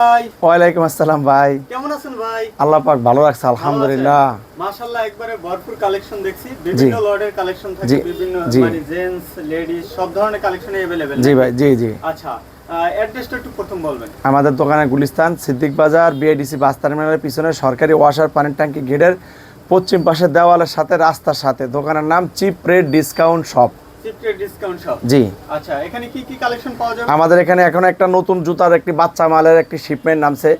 ভাই ওয়ালাইকুম আসসালাম ভাই কেমন আছেন ভাই আল্লাহ পাক ভালো রাখছে আলহামদুলিল্লাহ মাশাআল্লাহ একবারে ভরপুর কালেকশন দেখছি বিভিন্ন লটের কালেকশন থাকে জি, বিভিন্ন জি। মানে জেন্টস লেডিস সব ধরনের কালেকশন अवेलेबल জি ভাই জি জি আচ্ছা অ্যাড্রেসটা একটু প্রথম বলবেন আমাদের দোকানে গুলিস্তান সিদ্দিক বাজার বিআইডিসি বাস টার্মিনালের পিছনে সরকারি ওয়াশার পানির ট্যাঙ্কি গেটের পশ্চিম পাশে দেওয়ালের সাথে রাস্তার সাথে দোকানের নাম cheap rate discount shop secret discount shop জি। আচ্ছা এখানে কি কি কালেকশন পাওয়া যাবে? আমাদের এখানে এখন একটা নতুন জুতার একটি বাচ্চা মালের একটি শিপমেন্ট নামছে।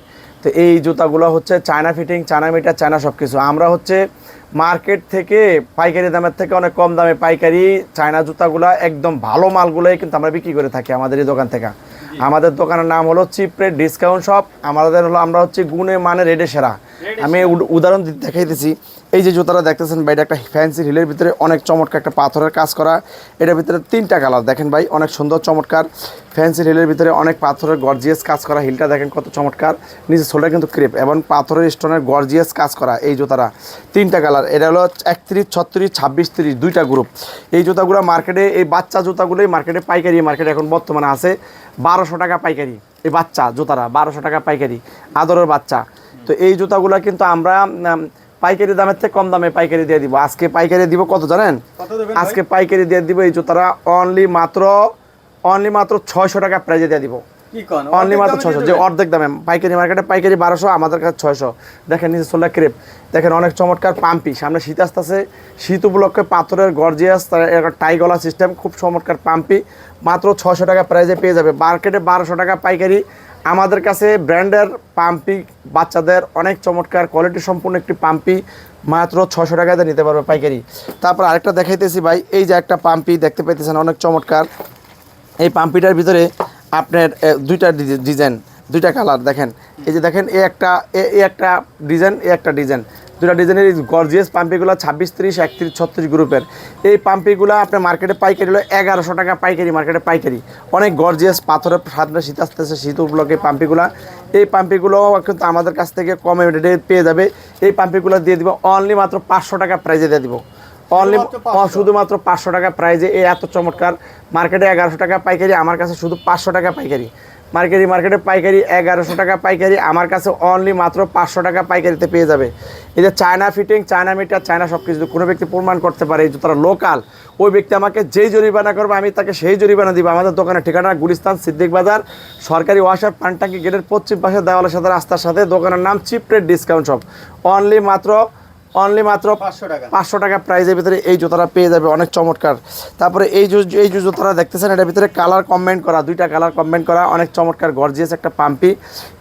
তো এই জুতাগুলো হচ্ছে China fitting China meter China সব কিছু আমরা হচ্ছে মার্কেট থেকে পাইকারি দামের থেকে অনেক কম দামে পাইকারি চায়না জুতাগুলো একদম ভালো মালগুলোই কিন্তু আমরা বিক্রি করে থাকি আমাদের এই দোকান থেকে। আমাদের দোকানের নাম হলো চিপ রেট ডিসকাউন্ট শপ আমাদের হলো আমরা হচ্ছে গুণে মানে রেডে সেরা। আমি উদ- উদাহরণ দেখাইতেছি। এই যে জুতাটা দেখতেছেন ভাই এটা একটা ফ্যান্সি হিলের ভিতরে অনেক চমৎকার একটা পাথরের কাজ করা। এটার ভিতরে তিনটা কালার দেখেন ভাই অনেক সুন্দর চমৎকার। ফ্যান্সি হিলের ভিতরে অনেক পাথরের গর্জিয়াস কাজ করা হিলটা দেখেন কত চমৎকার। নিচে সোলটা কিন্তু ক্রেপ এবং পাথরের স্টোনের গর্জিয়াস কাজ করা এই জুতাটা। তিনটা কালার এটা হলো একত্রিশ ছত্রিশ ছাব্বিশ তিরিশ দুইটা গ্রুপ এই জুতাগুলো মার্কেটে এই বাচ্চা জুতাগুলোই মার্কেটে পাইকারি মার্কেটে এখন বর্তমানে আছে। বারোশো টাকা পাইকারি এই বাচ্চা জুতারা বারোশো টাকা পাইকারি আদরের বাচ্চা। তো এই জুতাগুলো কিন্তু আমরা পাইকারি দামের থেকে কম দামে পাইকারি দিয়ে দিব। আজকে পাইকারি দিব কত জানেন? আজকে পাইকারি দিয়ে দিব এই জুতারা অনলি মাত্র অনলি মাত্র ছয়শো টাকা প্রাইজে দিয়ে দিব। অনলি মাত্র ছয়শো যে অর্ধেক দামে। পাইকারি মার্কেটে পাইকারি বারোশো আমাদের কাছে ছয়শো। দেখেন নিচে সোলা ক্রেপ। দেখেন অনেক চমৎকার পাম্পি। সামনে শীত আসতেছে। শীত উপলক্ষে পাথরের গর্জিয়াস টাই গলা সিস্টেম খুব চমৎকার পাম্পি। মাত্র ছয়শো টাকা প্রাইজে পেয়ে যাবে। মার্কেটে বারোশো টাকা পাইকারি। আমাদের কাছে ব্র্যান্ডের পাম্পি বাচ্চাদের অনেক চমৎকার কোয়ালিটি সম্পূর্ণ একটি পাম্পি। মাত্র ছশো টাকাতে নিতে পারবে পাইকারি। তারপর আরেকটা দেখাইতেছি ভাই। এই যে একটা পাম্পি দেখতে পাইতেছেন অনেক চমৎকার। এই পাম্পিটার ভিতরে আপনার দুইটা ডিজ- ডিজাইন, দুইটা কালার দেখেন। এই যে দেখেন, এ একটা এ একটা ডিজাইন, এ একটা ডিজাইন। দুটা ডিজাইনের গর্জিয়াস পাম্পিগুলো ছাব্বিশ তিরিশ, একত্রিশ, ছত্রিশ গ্রুপের। এই পাম্পিগুলো আপনার মার্কেটে পাইকারি হলো এগারোশো টাকা পাইকারি মার্কেটে পাইকারি। অনেক গর্জিয়াস পাথরের সামনে শীত আসতেছে শীত উপলক্ষে পাম্পিগুলো। এই পাম্পিগুলো কিন্তু আমাদের কাছ থেকে কমে রেটে পেয়ে যাবে। এই পাম্পিগুলো দিয়ে দিব অনলি মাত্র পাঁচশো টাকা প্রাইজে দিয়ে দিব। অনলি শুধুমাত্র পাঁচশো। টাকা প্রাইজে এই এত চমৎকার মার্কেটে এগারোশো টাকা পাইকারি আমার কাছে শুধু পাঁচশো টাকা পাইকারি। মার্কেটি মার্কেটে পাইকারি এগারোশো টাকা পাইকারি আমার কাছে অনলি মাত্র পাঁচশো টাকা পাইকারিতে পেয়ে যাবে। এই যে China fitting China meter China সব কিছু কোনো ব্যক্তি প্রমাণ করতে পারে এই জুতারা লোকাল ওই ব্যক্তি আমাকে যেই জরিমানা করবে আমি তাকে সেই জরিমানা দিব। আমাদের দোকানের ঠিকানা গুলিস্তান সিদ্দিক বাজার সরকারি ওয়াশার পানটাঙ্কি গেটের পশ্চিম পাশে দেওয়ালের সাথে রাস্তার সাথে দোকানের নাম cheap rate discount shop only মাত্র অনলি মাত্র 500 টাকা। পাঁচশো টাকা প্রাইজের ভিতরে এই জুতাটা পেয়ে যাবে অনেক চমৎকার। তারপরে এই এই জুতাটা দেখতেছেন এটার ভিতরে কালার কমেন্ট করা দুইটা কালার কমেন্ট করা অনেক চমৎকার গর্জিয়াস একটা পাম্পি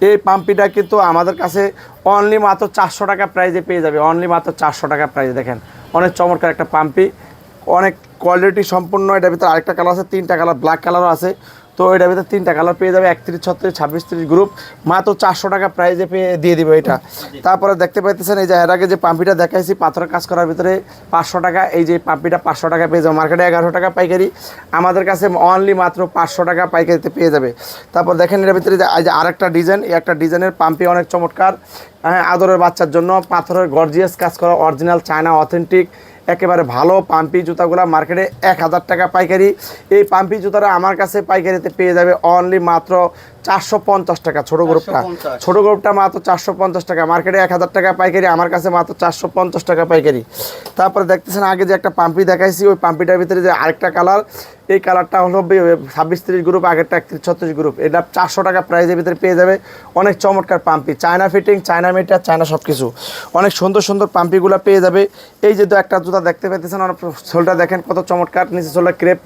এই পাম্পিটা কিন্তু আমাদের কাছে অনলি মাত্র চারশো টাকা প্রাইজে পেয়ে যাবে অনলি মাত্র চারশো টাকা প্রাইজে দেখেন। অনেক চমৎকার একটা পাম্পি অনেক কোয়ালিটি সম্পূর্ণ এটার ভিতরে আরেকটা কালার আছে তিনটা কালার ব্ল্যাক কালারও আছে। তো এটার ভিতরে তিনটা কালার পেয়ে যাবে, একত্রিশ, ছত্রিশ, ছাব্বিশ, তিরিশ গ্রুপ মাত্র চারশো টাকা প্রাইজে পেয়ে, দিয়ে দিবে এটা। তারপরে দেখতে পাইতেছেন, এই যে এর আগে যে পাম্পিটা দেখাইছি, পাথরের কাজ করার ভিতরে পাঁচশো টাকা, এই যে পাম্পিটা পাঁচশো টাকা পেয়ে যাবে মার্কেটে এগারোশো টাকা পাইকারি। আমাদের কাছে অনলি মাত্র পাঁচশো টাকা পাইকারিতে পেয়ে যাবে। তারপর দেখেন এর ভিতরে যে আরেকটা ডিজাইন এই একটা ডিজাইনের পাম্পি অনেক চমৎকার। হ্যাঁ আদরের বাচ্চার জন্য পাথরের গর্জিয়াস কাজ করা অরিজিনাল চায়না অথেন্টিক একেবারে ভালো পাম্পি জুতাগুলো মার্কেটে এক হাজার টাকা পাইকারি। এই পাম্পি জুতাটা আমার কাছে পাইকারিতে পেয়ে যাবে অনলি মাত্র চারশো পঞ্চাশ টাকা ছোটো গ্রুপটা 450 ছোটো গ্রুপটা মাত্র চারশো পঞ্চাশ টাকা। মার্কেটে এক হাজার টাকা পাইকারি আমার কাছে মাত্র চারশো পঞ্চাশ টাকা পাইকারি। তারপরে দেখতেছেন আগে যে একটা পাম্পি দেখাইছি ওই পাম্পিটার ভিতরে যে আরেকটা কালার এই কালারটা হলো ছাব্বিশ তিরিশ গ্রুপ আগেরটা একত্রিশ ছত্রিশ গ্রুপ এটা চারশো টাকা প্রাইজের ভিতরে পেয়ে যাবে অনেক চমৎকার পাম্পি। China fitting China meter China সব কিছু অনেক সুন্দর সুন্দর পাম্পিগুলো পেয়ে যাবে। এই যে তো একটা জুতা দেখতে পেতেছেন অনেক সোলটা দেখেন কত চমৎকার। নিচে সোলটা ক্রেপ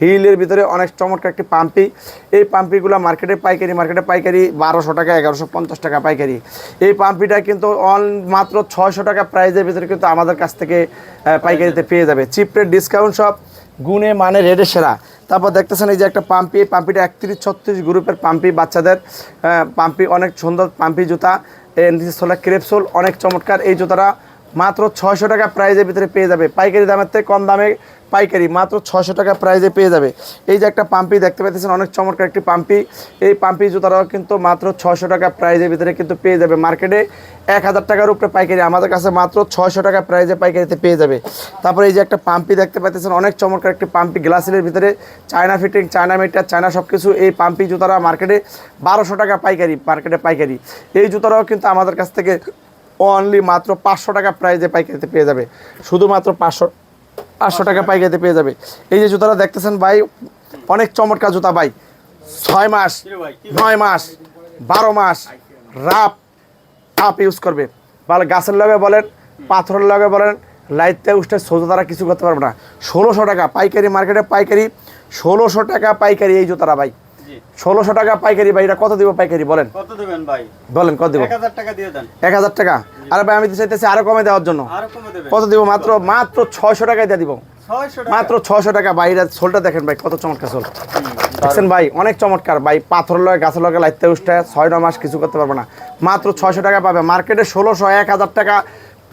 হিলের ভিতরে অনেক চমৎকার একটি পাম্পি। এই পাম্পিগুলো মার্কেটে পাইকারি মার্কেটে পাইকারি বারোশো টাকা, এগারোশো পঞ্চাশ টাকা পাইকারি। এই পাম্পিটা কিন্তু অন মাত্র ছয়শো টাকা প্রাইজের ভিতরে কিন্তু আমাদের কাছ থেকে পাইকারিতে পেয়ে যাবে। চিপ রেট ডিসকাউন্ট সব, গুণে মানে রেডে সেরা। তারপর দেখতেছেন এই যে একটা পাম্পি পাম্পিটা একত্রিশ ছত্রিশ গ্রুপের পাম্পি বাচ্চাদের। পাম্পি অনেক সুন্দর পাম্পি জুতা সোলা ক্রেপ সোল, অনেক চমৎকার। এই জুতাটা মাত্র ছয়শো টাকা প্রাইজের ভিতরে পেয়ে যাবে। পাইকারি দামের থেকে কম দামে পাইকারি, মাত্র ছশো টাকা প্রাইজে পেয়ে যাবে। এই যে একটা পাম্পি দেখতে পাচ্ছেন অনেক চমৎকার একটি পাম্পি। এই পাম্পি জুতারাও কিন্তু মাত্র ছশো টাকা প্রাইজের ভিতরে কিন্তু পেয়ে যাবে। মার্কেটে এক হাজার টাকার উপরে পাইকারি, আমাদের কাছে মাত্র ছয়শো টাকা প্রাইজে পাইকারিতে পেয়ে যাবে। তারপরে এই যে একটা পাম্পি দেখতে পাচ্ছেন অনেক চমৎকার একটি পাম্পি গ্লাসের ভিতরে China fitting China meter China সব কিছু এই পাম্পি জুতারা মার্কেটে বারোশো টাকা পাইকারি, মার্কেটে পাইকারি। এই জুতারাও কিন্তু আমাদের কাছ থেকে অনলি মাত্র পাঁচশো টাকা প্রাইজে পাইকারিতে পেয়ে যাবে। শুধুমাত্র পাঁচশো পাঁচশো টাকা পাইকারিতে পেয়ে যাবে। এই যে জুতাটা দেখতেছেন ভাই অনেক চমৎকার জুতা ভাই। ছয় মাস নয় মাস বারো মাস রাপ আপ ইউজ করবে। ভালো গাছের লগে বলেন পাথরের লগে বলেন লাইটতে উঠে সোজা তারা কিছু করতে পারবে না। ষোলোশো টাকা পাইকারি মার্কেটে পাইকারি ষোলোশো টাকা পাইকারি এই জুতারা ভাই। ষোলোশো টাকা পাইকারি ভাই এটা কত দিব পাইকারি বলেন? কত দেবেন ভাই? বলেন কত দিব? এক হাজার টাকা দিয়ে দেন। এক হাজার টাকা? আরে ভাই আমি তো চাইতেছি আরও কমে দেওয়ার জন্য। কত দিব? মাত্র মাত্র ছয়শো টাকায় দিয়ে দিব। ছয়শো টাকা। মাত্র ছশো টাকা। বাইরে সোলটা দেখেন ভাই কত চমৎকার সোল দেখছেন ভাই অনেক চমৎকার। ভাই পাথর লয় গাছের লগে লাইতে উঠতে ছয় ন মাস কিছু করতে পারব না। মাত্র ছয়শো টাকা পাবে। মার্কেটে ষোলোশো এক হাজার টাকা।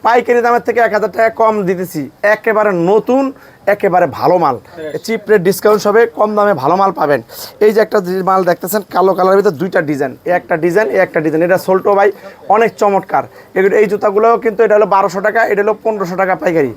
পাইকারি দামের থেকে এক হাজার টাকা কম দিতেছি। একেবারে নতুন একেবারে ভালো মাল। চিপ রেট ডিসকাউন্ট হবে কম দামে ভালো মাল পাবেন। এই যে একটা মাল দেখতেছেন কালো কালারের ভিতরে দুইটা ডিজাইন এই একটা ডিজাইন এই একটা ডিজাইন এটা সোল্টো ভাই অনেক চমৎকার। এই জুতাগুলোও কিন্তু এটা হলো বারোশো টাকা এটা হলো পনেরোশো টাকা পাইকারি।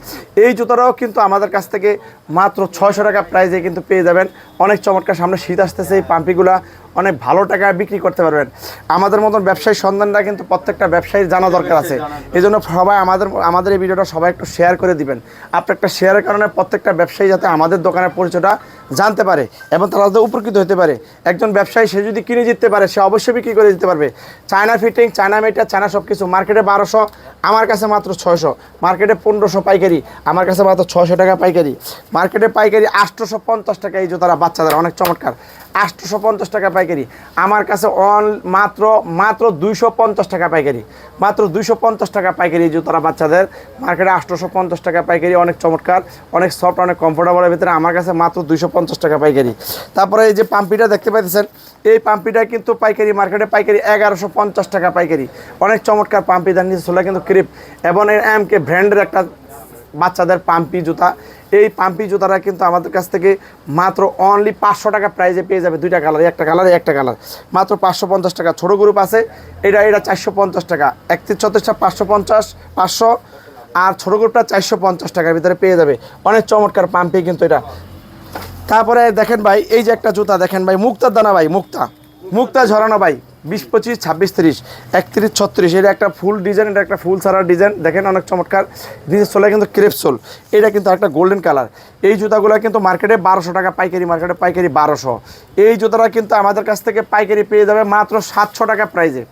এই জুতাটাও কিন্তু আমাদের কাছ থেকে মাত্র ছয়শো টাকা প্রাইজে কিন্তু পেয়ে যাবেন। অনেক চমৎকার সামনে শীত আসতেছে এই পাম্পিগুলা অনেক ভালো টাকা বিক্রি করতে পারবেন। আমাদের মতন ব্যবসায়ী সন্ধানটা কিন্তু প্রত্যেকটা ব্যবসায়ীর জানা দরকার আছে। এই জন্য সবাই আমাদের আমাদের এই ভিডিওটা সবাই একটু শেয়ার করে দিবেন। আপনার একটা শেয়ারের কারণে প্রত্যেকটা ব্যবসায়ী যাতে আমাদের দোকানের পরিচয়টা জানতে পারে এবং তারা যাতে উপকৃত হতে পারে। একজন ব্যবসায়ী সে যদি কিনে জিততে পারে, সে অবশ্যই বিক্রি করে দিতে পারবে। China fitting, China meter, China সব কিছু মার্কেটে বারোশো, আমার কাছে মাত্র ছয়শো। মার্কেটে পনেরোশো পাইকারি, আমার কাছে মাত্র ছয়শো টাকা পাইকারি। মার্কেটে পাইকারি আটশোশো পঞ্চাশ টাকা এই জুতারা বাচ্চাদের, অনেক চমৎকার। আটশোশো পঞ্চাশ টাকা পাইকারি। আমার কাছে অন মাত্র মাত্র দুইশো পঞ্চাশ টাকা পাইকারি। মাত্র দুইশো পঞ্চাশ টাকা পাইকারি জুতারা বাচ্চাদের। মার্কেটে আটশোশো পঞ্চাশ টাকা পাইকারি, অনেক চমৎকার, অনেক সফট, অনেক কমফোর্টেবলের ভিতরে আমার কাছে মাত্র দুইশো পঞ্চাশ টাকা পাইকারি। তারপরে এই যে পাম্পিটা দেখতে পাইতেছেন, এই পাম্পিটা কিন্তু পাইকারি মার্কেটে পাইকারি এগারোশো পঞ্চাশ টাকা পাইকারি। অনেক চমৎকার পাম্পি নিচে কিন্তু ক্রিপ এবং এম কে ব্র্যান্ডের একটা বাচ্চাদের পাম্পি জুতা। এই পাম্পি জুতাটা কিন্তু আমাদের কাছ থেকে মাত্র অনলি পাঁচশো টাকা প্রাইজে পেয়ে যাবে দুইটা কালার একটা কালার একটা কালার মাত্র পাঁচশো পঞ্চাশ টাকা। ছোটো গ্রুপ আছে, এটা এটা চারশো পঞ্চাশ টাকা। একত্রিশ ছত্রিশটা পাঁচশো পঞ্চাশ, পাঁচশো। আর ছোটো গ্রুপটা চারশো পঞ্চাশ টাকার ভিতরে পেয়ে যাবে। অনেক চমৎকার পাম্পি কিন্তু এটা। তারপরে দেখেন ভাই, এই যে একটা জুতা, দেখেন ভাই, মুক্তার দানা ভাই, মুক্তা। মুক্তা ঝরানো ভাই, বিশ পঁচিশ, ছাব্বিশ, তিরিশ, একত্রিশ, ছত্রিশ। এটা একটা ফুল ডিজাইন এটা একটা ফুল সারা ডিজাইন দেখেন অনেক চমৎকার। নিচের সোলে কিন্তু ক্রেপ সোল এটা কিন্তু একটা গোল্ডেন কালার এই জুতাগুলো কিন্তু মার্কেটে বারোশো টাকা, পাইকারি মার্কেটে পাইকারি বারোশো। এই জুতাটা কিন্তু আমাদের কাছ থেকে পাইকারি পেয়ে যাবে মাত্র সাতশো টাকা প্রাইজে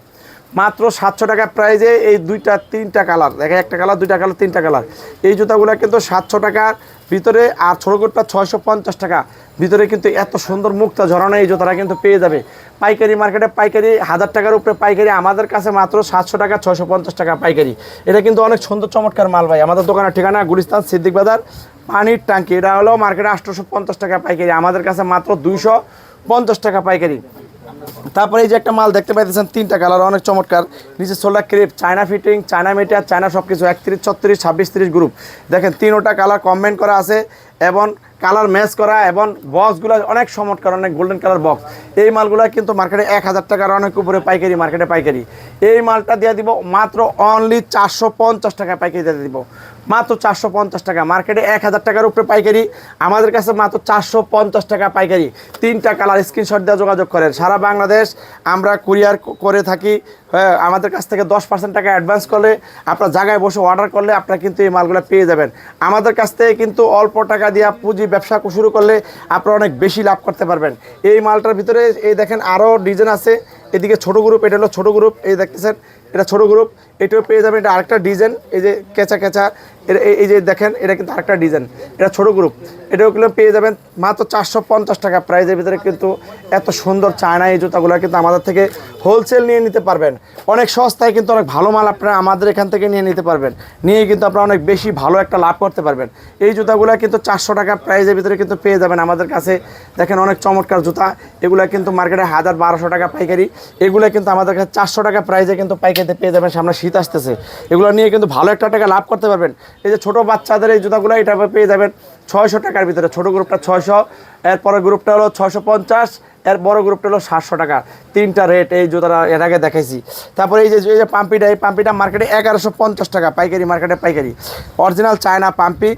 মাত্র সাতশো টাকা প্রাইজে এই দুইটা, তিনটা কালার দেখে একটা কালার দুইটা কালার তিনটা কালার এই জুতাগুলো কিন্তু সাতশো টাকার ভিতরে আর ছোটো কোটটা ছয়শো পঞ্চাশ টাকা। ভিতরে কিন্তু এত সুন্দর মুক্তা ঝরানো এই জুতাটা কিন্তু পেয়ে যাবে। পাইকারি মার্কেটে পাইকারি হাজার টাকার উপরে পাইকারি, আমাদের কাছে মাত্র সাতশো টাকা, ছয়শো পঞ্চাশ টাকা পাইকারি। এটা কিন্তু অনেক সুন্দর চমৎকার মাল ভাই। আমাদের দোকানের ঠিকানা গুলিস্তান সিদ্দিক বাজার, পানির ট্যাঙ্কি। এটা হলো মার্কেটে আটশোশো পঞ্চাশ টাকা পাইকারি, আমাদের কাছে মাত্র দুইশো পঞ্চাশ টাকা পাইকারি। তারপরে এই যে একটা মাল দেখতে পাইতেছেন, তিনটা কালার, অনেক চমৎকার। নিচে solar crepe, China fitting, China meter, China সব কিছু একত্রিশ, ছত্রিশ, ছাব্বিশ, তিরিশ গ্রুপ। দেখেন, তিনোটা কালার কমেন্ট করা আছে এবং কালার ম্যাচ করা এবং বক্সগুলো অনেক চমৎকার, অনেক গোল্ডেন কালার বক্স এই মালগুলো কিন্তু মার্কেটে এক হাজার টাকার অনেক উপরে পাইকারি মার্কেটে পাইকারি। এই মালটা দিয়ে দিব মাত্র অনলি চারশো পঞ্চাশ টাকা পাইকারি দিয়ে দিব। মাত্র চারশো পঞ্চাশ টাকা। মার্কেটে এক হাজার টাকার উপরে পাইকারি। আমাদের কাছে মাত্র চারশো পঞ্চাশ টাকা পাইকারি। তিনটা কালার স্ক্রিনশট দিয়ে যোগাযোগ করেন। সারা বাংলাদেশ আমরা কুরিয়ার করে থাকি। হ্যাঁ আমাদের কাছ থেকে দশ পার্সেন্ট টাকা অ্যাডভান্স করলে, আপনার জায়গায় বসে অর্ডার করলে আপনারা কিন্তু এই মালগুলো পেয়ে যাবেন। আমাদের কাছ থেকে কিন্তু অল্প টাকা দিয়ে পুঁজি ব্যবসা শুরু করলে আপনারা অনেক বেশি লাভ করতে পারবেন। এই মালটার ভিতরে এই দেখেন আরও ডিজাইন আছে। এদিকে ছোট গ্রুপ এটা হলো ছোটো গ্রুপ এই দেখতেছেন এটা ছোট গ্রুপ এটাও পেয়ে যাবেন, এটা আরেকটা ডিজাইন এই যে কেঁচা কেঁচা এই- যে দেখেন, এটা কিন্তু আরেকটা ডিজাইন এটা ছোট গ্রুপ এটাও কিন্তু পেয়ে যাবেন মাত্র চারশো পঞ্চাশ টাকা প্রাইজের ভিতরে কিন্তু এত সুন্দর চায়না এই জুতাগুলো কিন্তু আমাদের থেকে হোলসেল নিয়ে নিতে পারবেন। অনেক সস্তায় কিন্তু অনেক ভালো মাল আপনারা আমাদের এখান থেকে নিয়ে নিতে পারবেন। নিয়ে কিন্তু আপনারা অনেক বেশি ভালো একটা লাভ করতে পারবেন। এই জুতাগুলো কিন্তু চারশো টাকা প্রাইজের ভিতরে কিন্তু পেয়ে যাবেন আমাদের কাছে। দেখেন অনেক চমৎকার জুতা, এগুলো কিন্তু মার্কেটে হাজার বারোশো টাকা পাইকারি, এগুলো কিন্তু আমাদের কাছে চারশো টাকা প্রাইজে কিন্তু পাইকারিতে পেয়ে যাবেন, সামনে শীত আসতেছে। এগুলো নিয়ে কিন্তু ভালো একটা টাকা লাভ করতে পারবেন। এই যে ছোটো বাচ্চাদের এই জুতাগুলো, এটা পেয়ে যাবেন ছয়শো টাকার ভিতরে। ছোটো গ্রুপটা ছয়শো এরপরের গ্রুপটা হলো ছয়শো পঞ্চাশ, এর বড় গ্রুপটা হলো সাতশো টাকা। তিনটা রেট এই জুতাটা এর আগে দেখাইছি। তারপরে এই যে এই যে পাম্পিটা, এই পাম্পিটা মার্কেটে এগারোশো পঞ্চাশ টাকা, পাইকারি মার্কেটে পাইকারি। অরিজিনাল চায়না পাম্পি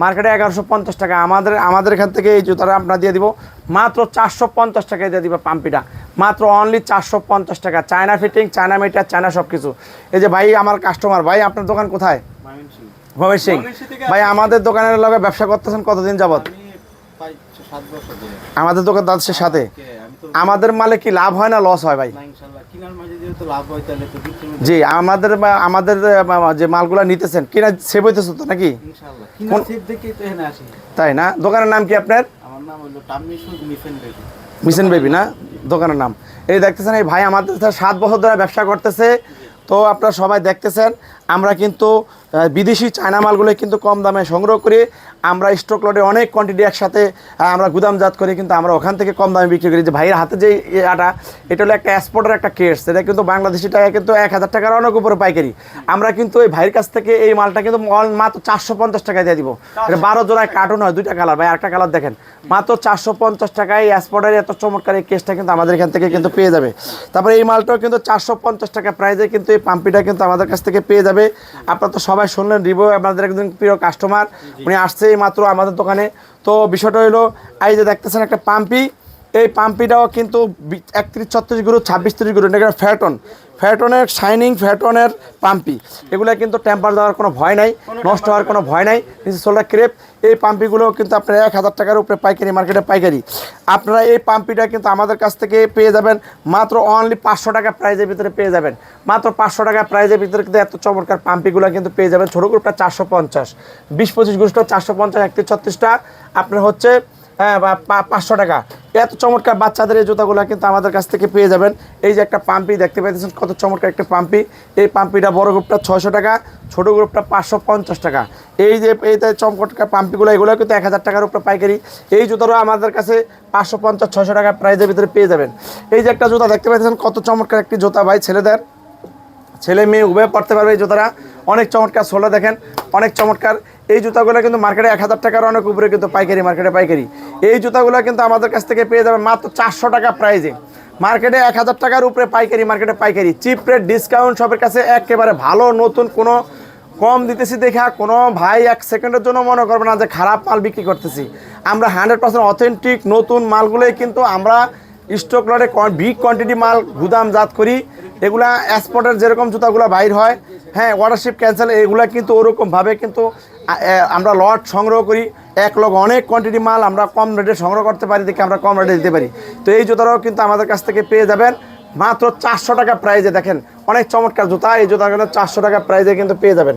মার্কেটে এগারোশো পঞ্চাশ টাকা। আমাদের আমাদের এখান থেকে এই জুতাটা আমরা দিয়ে দিব। মাত্র চারশো পঞ্চাশ টাকায় দিয়ে দিব পাম্পিটা। মাত্র অনলি চারশো পঞ্চাশ টাকা। China fitting China meter China সব কিছু এই যে ভাই আমার কাস্টমার ভাই আপনার দোকান কোথায়। ভবেশ সিং। ভাই আমাদের দোকানের লগে ব্যবসা করতেছেন কতদিন যাবত ধরে। আমাদের দোকানদারের সাথে। কে, আমি তো আমাদের মালে কি লাভ হয় না লস হয় ভাই? জি আমাদের আমাদের যে মালগুলো নিতেছেন কিনা সেভ হইতেছে তো নাকি? তাই না? দোকানের নাম কি আপনার? Mission baby. না? দোকানের নাম। এই দেখতেছেন এই ভাই আমাদের সাত বছর ধরে ব্যবসা করতেছে। তো আপনারা সবাই দেখতেছেন আমরা কিন্তু বিদেশি চায়না মালগুলো কিন্তু কম দামে সংগ্রহ করি। আমরা স্টক লটে অনেক কোয়ান্টিটি একসাথে আমরা গুদামজাত করি কিন্তু আমরা ওখান থেকে কম দামে বিক্রি করি। যে ভাইয়ের হাতে যে আটা এটা হলো একটা এক্সপোর্টের একটা কেস এটা কিন্তু বাংলাদেশি টাকা কিন্তু এক হাজার টাকার অনেক উপরে পাইকারি। আমরা কিন্তু এই ভাইয়ের কাছ থেকে এই মালটা কিন্তু মাত্র চারশো পঞ্চাশ টাকায় দিয়ে দিব। এটা বারো জোড়ায় কার্টুন হয় দুইটা কালার ভাই একটা কালার দেখেন। মাত্র চারশো পঞ্চাশ টাকায় এই এক্সপোর্টের এত চমৎকার এই কেসটা কিন্তু আমাদের এখান থেকে কিন্তু পেয়ে যাবে। তারপরে এই মালটাও কিন্তু চারশো পঞ্চাশ টাকা প্রাইজে কিন্তু এই পাম্পিটা কিন্তু আমাদের কাছ থেকে পেয়ে যাবে। আপনারা তো সবাই শুনলেন রিভিউ আপনাদের একজন প্রিয় কাস্টমার উনি আসছে এই মাত্র আমাদের দোকানে। তো বিষয়টা হলো এই যে দেখতেছেন একটা পাম্পি এই পাম্পিটাও কিন্তু একত্রিশ, ছত্রিশ গুরু, ছাব্বিশ, তিরিশ গুরু, এটা ফ্যাটন। ফ্যাটনের শাইনিং ফ্যাটনের পাম্পি। এগুলো কিন্তু টেম্পার দেওয়ার কোনো ভয় নাই, নষ্ট হওয়ার কোনো ভয় নাই নিচে সোলার ক্রেপ এই পাম্পিগুলো কিন্তু আপনার এক হাজার টাকার উপরে পাইকারি মার্কেটে পাইকারি। আপনারা এই পাম্পিটা কিন্তু আমাদের কাছ থেকে পেয়ে যাবেন, মাত্র অনলি পাঁচশো টাকা প্রাইজের ভিতরে পেয়ে যাবেন। মাত্র পাঁচশো টাকা প্রাইজের ভিতরে কিন্তু এত চমৎকার পাম্পিগুলো কিন্তু পেয়ে যাবেন। ছোটো গ্রুপটা চারশো পঞ্চাশ। বিশ পঁচিশ গ্রুপটা চারশো পঞ্চাশ, একত্রিশ, ছত্রিশটা। আপনার হচ্ছে হ্যাঁ পাঁচশো টাকা। এত চমৎকার বাচ্চাদের এই জুতাগুলো কিন্তু আমাদের কাছ থেকে পেয়ে যাবেন। এই যে একটা পাম্পি দেখতে পাইতেছেন কত চমৎকার একটা পাম্পি। এই পাম্পিটা বড় গ্রুপটা ছয়শো টাকা, ছোটো গ্রুপটা পাঁচশো পঞ্চাশ টাকা। এই যে এই যে চমৎকার পাম্পিগুলো, এগুলো কিন্তু এক হাজার টাকার উপরে পাইকারি। এই জুতারও আমাদের কাছে পাঁচশো পঞ্চাশ, ছয়শো টাকা প্রাইজের ভিতরে পেয়ে যাবেন। এই যে একটা জুতা দেখতে পাইতেছেন কত চমৎকার একটি জুতা ভাই, ছেলেদের। ছেলে মেয়ে উভয় পড়তে পারবে এই জুতারা অনেক চমৎকার সোলা দেখেন, অনেক চমৎকার এই জুতাগুলো কিন্তু মার্কেটে এক হাজার টাকার অনেক উপরে কিন্তু পাইকারি, মার্কেটে পাইকারি। এই জুতাগুলো কিন্তু আমাদের কাছ থেকে পেয়ে যাবে মাত্র চারশো টাকা প্রাইজে। মার্কেটে এক হাজার টাকার উপরে পাইকারি, মার্কেটে পাইকারি। চিপ রেট, ডিসকাউন্ট, সবের কাছে একেবারে ভালো, নতুন, কোনো কম দিতেছি দেখা, কোনো ভাই এক সেকেন্ডের জন্য মনে করবে না যে খারাপ মাল বিক্রি করতেছি। আমরা হান্ড্রেড পার্সেন্ট অথেন্টিক, নতুন মালগুলোই কিন্তু আমরা স্টক লটে বিগ কোয়ান্টিটি মাল, গুদামজাত করি। এগুলা এক্সপোর্টের যেরকম জুতাগুলো বাইর হয় হ্যাঁ ওয়াটারশিপ ক্যান্সেল এগুলা কিন্তু ওরকমভাবে কিন্তু আমরা লট সংগ্রহ করি। এক লগ অনেক কোয়ান্টিটি মাল আমরা কম রেটে সংগ্রহ করতে পারি, দেখে আমরা কম রেটে দিতে পারি। তো এই জুতাটাও কিন্তু আমাদের কাছ থেকে পেয়ে যাবেন। মাত্র চারশো টাকা প্রাইজে দেখেন, অনেক চমৎকার জুতা, এই জুতাগুলো চারশো টাকা প্রাইজে কিন্তু পেয়ে যাবেন।